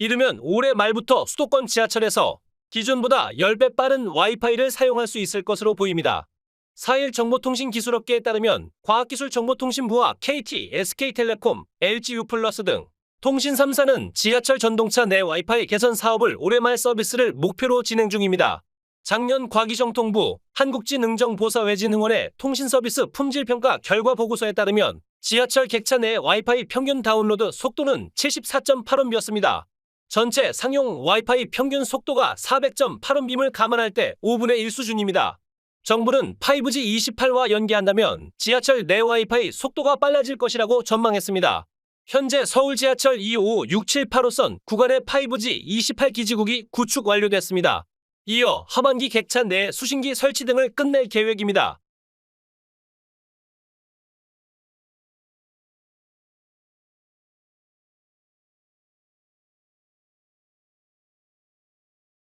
이르면 올해 말부터 수도권 지하철에서 기존보다 10배 빠른 와이파이를 사용할 수 있을 것으로 보입니다. 4일 정보통신기술업계에 따르면 과학기술정보통신부와 KT, SK텔레콤, LGU 플러스 등 통신 3사는 지하철 전동차 내 와이파이 개선 사업을 올해 말 서비스를 목표로 진행 중입니다. 작년 과기정통부 한국지능정보사외진흥원의 통신서비스 품질평가 결과 보고서에 따르면 지하철 객차 내 와이파이 평균 다운로드 속도는 74.8원비였습니다. 전체 상용 와이파이 평균 속도가 400.8원빔을 감안할 때 5분의 1 수준입니다. 정부는 5G 28와 연계한다면 지하철 내 와이파이 속도가 빨라질 것이라고 전망했습니다. 현재 서울 지하철 255, 6785선 구간의 5G 28 기지국이 구축 완료됐습니다. 이어 하반기 객차 내 수신기 설치 등을 끝낼 계획입니다.